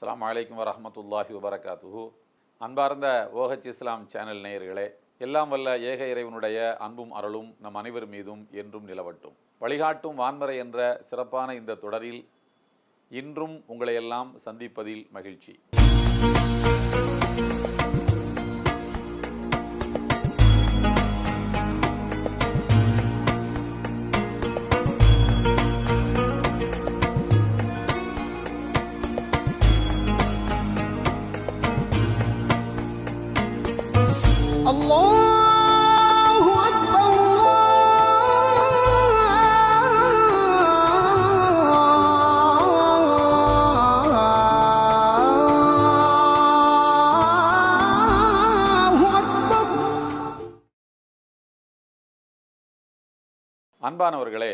அஸ்லாம் அலைக்கும் வரமத்துல்லாஹி வபரகாத்துஹு. அன்பார்ந்த ஓஹச் இஸ்லாம் சேனல் நேயர்களே எல்லாம் வல்ல ஏக இறைவனுடைய அன்பும் அருளும் நம் அனைவர் மீதும் என்றும் நிலவட்டும். வழிகாட்டும் வான்மறை என்ற சிறப்பான இந்த தொடரில் இன்றும் உங்களையெல்லாம் சந்திப்பதில் மகிழ்ச்சி. الله أكبر الله أكبر அன்பானவர்களே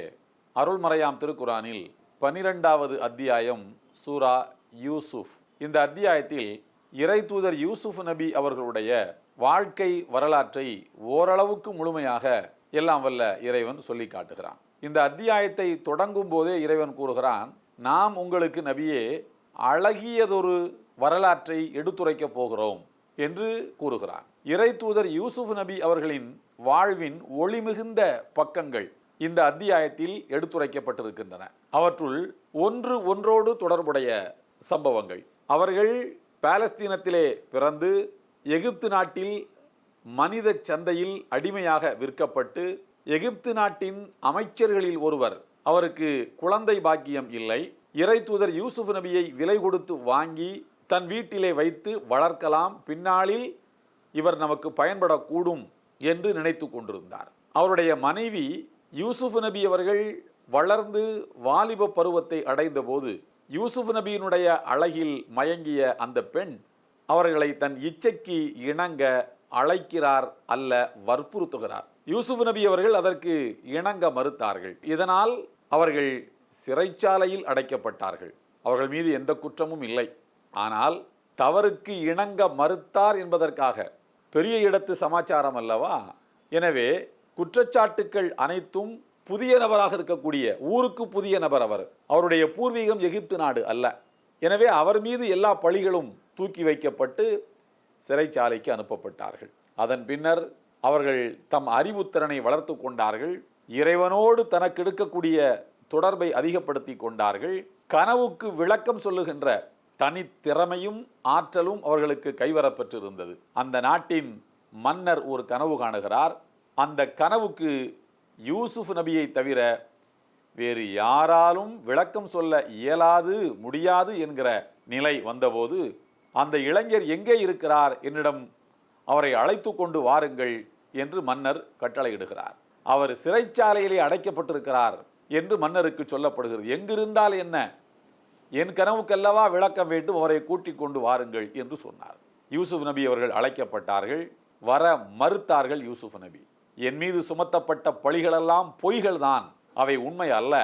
அருள்மறையாம் திருக்குரானில் பனிரெண்டாவது அத்தியாயம் சூரா யூசுப் இந்த அத்தியாயத்தில் இறை தூதர் யூசுப் நபி அவர்களுடைய வாழ்க்கை வரலாற்றை ஓரளவுக்கு முழுமையாக எல்லாம் வல்ல இறைவன் சொல்லி காட்டுகிறான். இந்த அத்தியாயத்தை தொடங்கும் போதே இறைவன் கூறுகிறான் நாம் உங்களுக்கு நபியே அழகியதொரு வரலாற்றை எடுத்துரைக்கப் போகிறோம் என்று கூறுகிறான். இறை தூதர் யூசுப் நபி அவர்களின் வாழ்வின் ஒளிமிகுந்த பக்கங்கள் இந்த அத்தியாயத்தில் எடுத்துரைக்கப்பட்டிருக்கின்றன. அவற்றுள் ஒன்று ஒன்றோடு தொடர்புடைய சம்பவங்கள். அவர்கள் பாலஸ்தீனத்திலே பிறந்து எகிப்து நாட்டில் மனித சந்தையில் அடிமையாக விற்கப்பட்டு எகிப்து நாட்டின் அமைச்சர்களில் ஒருவர் அவருக்கு குழந்தை பாக்கியம் இல்லை. இறை தூதர் யூசுப் நபியை விலை கொடுத்து வாங்கி தன் வீட்டிலே வைத்து வளர்க்கலாம் பின்னாளில் இவர் நமக்கு பயன்படக்கூடும் என்று நினைத்து கொண்டிருந்தார். அவருடைய மனைவி யூசுப் நபி அவர்கள் வளர்ந்து வாலிப பருவத்தை அடைந்தபோது யூசுப் நபியினுடைய அழகில் மயங்கிய அந்த பெண் அவர்களை தன் இச்சைக்கு இணங்க அழைக்கிறார் அல்ல வற்புறுத்துகிறார். யூசுப் நபி அவர்கள் அதற்கு இணங்க மறுத்தார்கள். இதனால் அவர்கள் சிறைச்சாலையில் அடைக்கப்பட்டார்கள். அவர்கள் மீது எந்த குற்றமும் இல்லை. ஆனால் தவறுக்கு இணங்க மறுத்தார் என்பதற்காக பெரிய இடத்து சமாச்சாரம் அல்லவா? எனவே குற்றச்சாட்டுக்கள் அனைத்தும் புதிய நபராக இருக்கக்கூடிய ஊருக்கு புதிய நபர் அவர். அவருடைய பூர்வீகம் எகிப்து நாடு அல்ல. எனவே அவர் மீது எல்லா பழிகளும் தூக்கி வைக்கப்பட்டு சிறைச்சாலைக்கு அனுப்பப்பட்டார்கள். அதன் பின்னர் அவர்கள் தம் அறிவுத்திறனை வளர்த்து கொண்டார்கள். இறைவனோடு தனக்கு எடுக்கக்கூடிய தொடர்பை அதிகப்படுத்தி கொண்டார்கள். கனவுக்கு விளக்கம் சொல்லுகின்ற தனித்திறமையும் ஆற்றலும் அவர்களுக்கு கைவரப்பெற்றிருந்தது அந்த நாட்டின் மன்னர் ஒரு கனவு காணுகிறார். அந்த கனவுக்கு யூசுப் நபியை தவிர வேறு யாராலும் விளக்கம் சொல்ல இயலாது முடியாது என்கிற நிலை வந்தபோது அந்த இளைஞர் எங்கே இருக்கிறார் என்னிடம் அவரை அழைத்து கொண்டு வாருங்கள் என்று மன்னர் கட்டளையிடுகிறார். அவர் சிறைச்சாலையிலே அடைக்கப்பட்டிருக்கிறார் என்று மன்னருக்கு சொல்லப்படுகிறது. எங்கிருந்தால் என்ன? என் கனவுக்கல்லவா விளக்கம் வேண்டும் அவரை கூட்டிக் கொண்டு வாருங்கள் என்று சொன்னார். யூசுப் நபி அவர்கள் அழைக்கப்பட்டார்கள் வர மறுத்தார்கள் யூசுப் நபி. என் மீது சுமத்தப்பட்ட பழிகளெல்லாம் பொய்கள்தான் அவை உண்மை அல்ல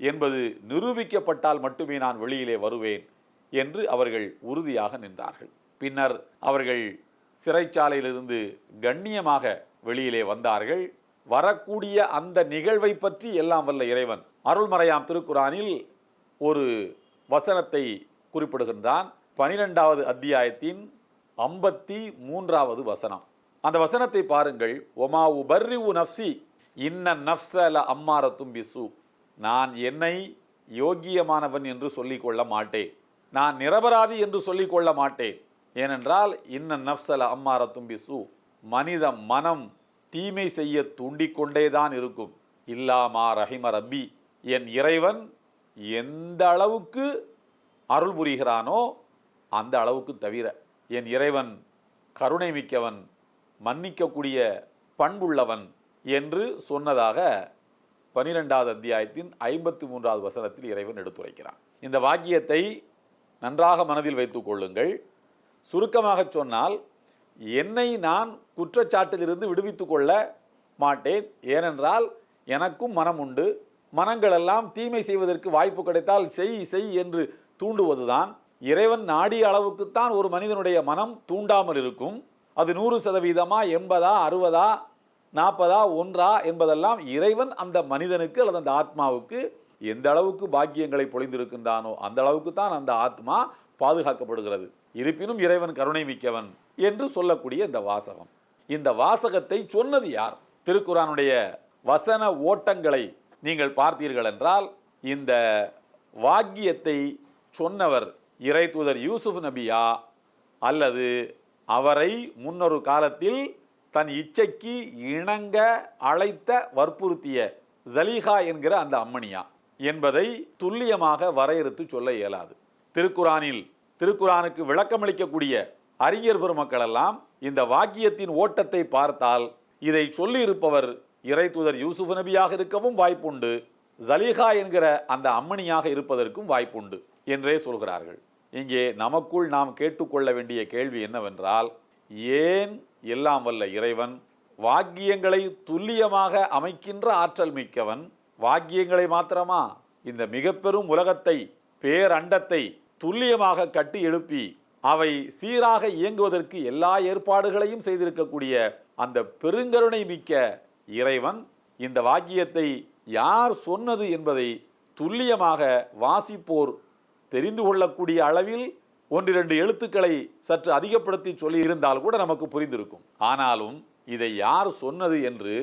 என்பது நிரூபிக்கப்பட்டால் மட்டுமே நான் வெளியிலே வருவேன் என்று அவர்கள் உறுதியாக நின்றார்கள். பின்னர் அவர்கள் சிறைச்சாலையிலிருந்து கண்ணியமாக வெளியிலே வந்தார்கள். வரக்கூடிய அந்த நிகழ்வை பற்றி எல்லாம் வல்ல இறைவன் அருள்மறையாம் திருக்குறானில் ஒரு வசனத்தை குறிப்பிடுகின்றான். பனிரெண்டாவது அத்தியாயத்தின் ஐம்பத்தி மூன்றாவது வசனம். அந்த வசனத்தை பாருங்கள். ஒமா உபர்ரி உ நப்சி இன்ன நப்சல அம்மாரத்தும் பிசு. நான் என்னை யோக்கியமானவன் என்று சொல்லிக்கொள்ள மாட்டேன். நான் நிரபராதி என்று சொல்லிக் கொள்ள மாட்டேன். ஏனென்றால் இன்ன நப்சல அம்மாரத்தும் பிசு. மனித மனம் தீமை செய்ய தூண்டிக்கொண்டேதான் இருக்கும். இல்லாமா ரஹிம ரப்பி. என் இறைவன் எந்த அளவுக்கு அருள் புரிகிறானோ அந்த அளவுக்கு தவிர என் இறைவன் கருணை மிக்கவன் மன்னிக்கக்கூடிய பண்புள்ளவன் என்று சொன்னதாக பனிரெண்டாவது அத்தியாயத்தின் ஐம்பத்தி மூன்றாவது வசனத்தில் இறைவன் எடுத்துரைக்கிறான். இந்த வாக்கியத்தை நன்றாக மனதில் வைத்து கொள்ளுங்கள். சுருக்கமாக சொன்னால் என்னை நான் குற்றச்சாட்டிலிருந்து விடுவித்து கொள்ள மாட்டேன். ஏனென்றால் எனக்கும் மனம் உண்டு. மனங்களெல்லாம் தீமை செய்வதற்கு வாய்ப்பு கிடைத்தால் செய் செய் என்று தூண்டுவதுதான். இறைவன் நாடிய அளவுக்குத்தான் ஒரு மனிதனுடைய மனம் தூண்டாமல் இருக்கும். அது நூறு சதவீதமா எண்பதா அறுபதா நாற்பதா ஒன்றா என்பதெல்லாம் இறைவன் அந்த மனிதனுக்கு அல்லது அந்த ஆத்மாவுக்கு எந்த அளவுக்கு பாக்கியங்களை பொழிந்திருக்கின்றானோ அந்த அளவுக்கு தான் அந்த ஆத்மா பாதுகாக்கப்படுகிறது. இருப்பினும் இறைவன் கருணை மிக்கவன் என்று சொல்லக்கூடிய இந்த வாசகம். இந்த வாசகத்தை சொன்னது யார்? திருக்குறானுடைய வசன ஓட்டங்களை நீங்கள் பார்த்தீர்கள் என்றால் இந்த வாக்கியத்தை சொன்னவர் இறை தூதர் யூசுப் நபியா அல்லது அவரை முன்னொரு காலத்தில் தன் இச்சைக்கு இணங்க அழைத்த வற்புறுத்திய ஜலீஹா என்கிற அந்த அம்மணியா. என்பதை துல்லியமாக வரையறுத்து சொல்ல இயலாது. திருக்குரானில் திருக்குரானுக்கு விளக்கமளிக்கக்கூடிய அறிஞர் பெருமக்கள் எல்லாம் இந்த வாக்கியத்தின் ஓட்டத்தை பார்த்தால் இதை சொல்லியிருப்பவர் இறை தூதர் யூசுப் நபியாக இருக்கவும் வாய்ப்புண்டு ஜலீஹா என்கிற அந்த அம்மணியாக இருப்பதற்கும் வாய்ப்புண்டு என்றே சொல்கிறார்கள். இங்கே நமக்குள் நாம் கேட்டுக்கொள்ள வேண்டிய கேள்வி என்னவென்றால் ஏன் எல்லாம் வல்ல இறைவன் வாக்கியங்களை துல்லியமாக அமைக்கின்ற ஆற்றல் மிக்கவன் வாக்கியங்களை மாத்திரமா இந்த மிக பெரும் உலகத்தை பேரண்டத்தை துல்லியமாக கட்டி எழுப்பி அவை சீராக இயங்குவதற்கு எல்லா ஏற்பாடுகளையும் செய்திருக்கக்கூடிய அந்த பெருங்கருணை மிக்க இறைவன் இந்த வாக்கியத்தை யார் சொன்னது என்பதை துல்லியமாக வாசிப்போர் தெரிந்து கொள்ளக்கூடிய அளவில் ஒன்றிரண்டு எழுத்துக்களை சற்று அதிகப்படுத்தி சொல்லி இருந்தால் கூட நமக்கு புரிந்திருக்கும். ஆனாலும் இதை யார் சொன்னது என்று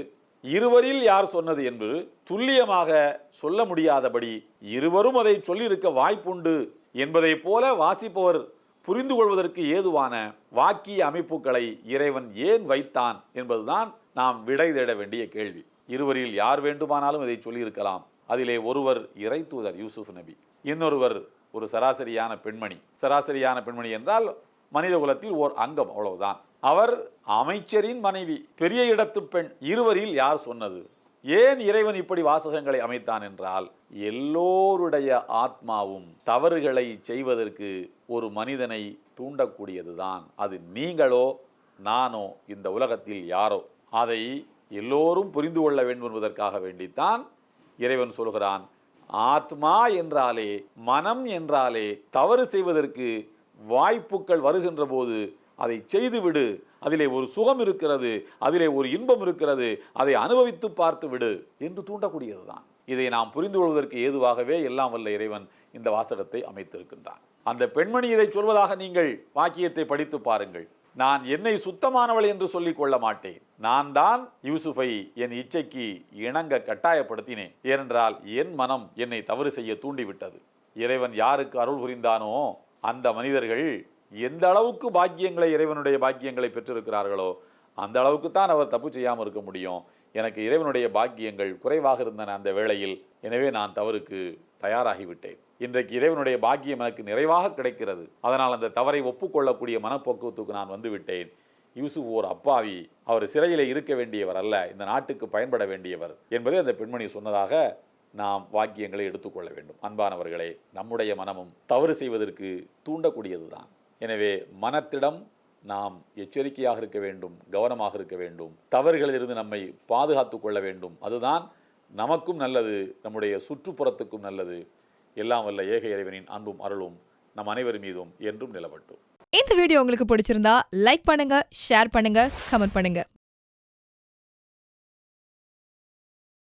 இருவரில் யார் சொன்னது என்று துல்லியமாக சொல்ல முடியாதபடி இருவரும் அதை சொல்லியிருக்க வாய்ப்புண்டு என்பதைப் போல வாசிப்பவர் புரிந்து கொள்வதற்கு ஏதுவான வாக்கிய அமைப்புகளை இறைவன் ஏன் வைத்தான் என்பதுதான் நாம் விடை தேட வேண்டிய கேள்வி. இருவரில் யார் வேண்டுமானாலும் இதை சொல்லியிருக்கலாம். அதிலே ஒருவர் இறை தூதர் யூசுப் நபி இன்னொருவர் ஒரு சராசரியான பெண்மணி. சராசரியான பெண்மணி என்றால் மனித குலத்தில் ஓர் அங்கம் அவ்வளவுதான். அவர் அமைச்சரின் மனைவி பெரிய இடத்து பெண் இருவரில் யார் சொன்னது? ஏன் இறைவன் இப்படி வாசகங்களை அமைத்தான் என்றால் எல்லோருடைய ஆத்மாவும் தவறுகளை செய்வதற்கு ஒரு மனிதனை தூண்டக்கூடியதுதான். அது நீங்களோ நானோ இந்த உலகத்தில் யாரோ? அதை எல்லோரும் புரிந்து கொள்ள வேண்டும் என்பதற்காக வேண்டித்தான் இறைவன் சொல்கிறான். ஆத்மா என்றாலே மனம் என்றாலே தவறு செய்வதற்கு வாய்ப்புகள் வருகின்ற போது அதை செய்துவிடு. அதிலே ஒரு சுகம் இருக்கிறது அதிலே ஒரு இன்பம் இருக்கிறது அதை அனுபவித்து பார்த்து விடு என்று தூண்டக்கூடியதுதான். இதை நாம் புரிந்து கொள்வதற்கு ஏதுவாகவே எல்லாம் வல்ல இறைவன் இந்த வாசகத்தை அமைத்திருக்கின்றான். அந்த பெண்மணி இதை சொல்வதாக நீங்கள் வாக்கியத்தை படித்து பாருங்கள். நான் என்னை சுத்தமானவள் என்று சொல்லிக் கொள்ள மாட்டேன். நான் தான் யூசுஃபை என் இச்சைக்கு இணங்க கட்டாயப்படுத்தினேன். ஏனென்றால் என் மனம் என்னை தவறு செய்ய தூண்டிவிட்டது. இறைவன் யாருக்கு அருள் புரிந்தானோ அந்த மனிதர்கள் எந்த அளவுக்கு பாக்கியங்களை இறைவனுடைய பாக்கியங்களை பெற்றிருக்கிறார்களோ அந்த அளவுக்கு தான் அவர் தப்பு செய்யாமல் இருக்க முடியும். எனக்கு இறைவனுடைய பாக்கியங்கள் குறைவாக இருந்தன அந்த வேளையில் எனவே நான் தவறுக்கு தயாராகிவிட்டேன். இன்றைக்கு இறைவனுடைய பாக்கியம் எனக்கு நிறைவாக கிடைக்கிறது. அதனால் அந்த தவறை ஒப்புக்கொள்ளக்கூடிய மனப்போக்குவத்துக்கு நான் வந்துவிட்டேன். யூசுப் ஓர் அப்பாவி. அவர் சிறையில் இருக்க வேண்டியவர் அல்ல இந்த நாட்டுக்கு பயன்பட வேண்டியவர் என்பதை அந்த பெண்மணி சொன்னதாக நாம் வாக்கியங்களை எடுத்துக்கொள்ள வேண்டும். அன்பானவர்களே நம்முடைய மனமும் தவறு செய்வதற்கு தூண்டக்கூடியதுதான். எனவே மனத்திடம் நாம் எச்சரிக்கையாக இருக்க வேண்டும் கவனமாக இருக்க வேண்டும். தவறுகளிலிருந்து நம்மை பாதுகாத்து கொள்ள வேண்டும். அதுதான் நமக்கும் நல்லது நம்முடைய சுற்றுப்புறத்துக்கும் நல்லது. எல்லாம் வல்ல ஏக இறைவனின் அன்பும் அருளும் நம் அனைவர் மீதும் என்றும் நிலவட்டும். இந்த வீடியோ உங்களுக்கு பிடிச்சிருந்தா லைக் பண்ணுங்க ஷேர் பண்ணுங்க கமெண்ட் பண்ணுங்க.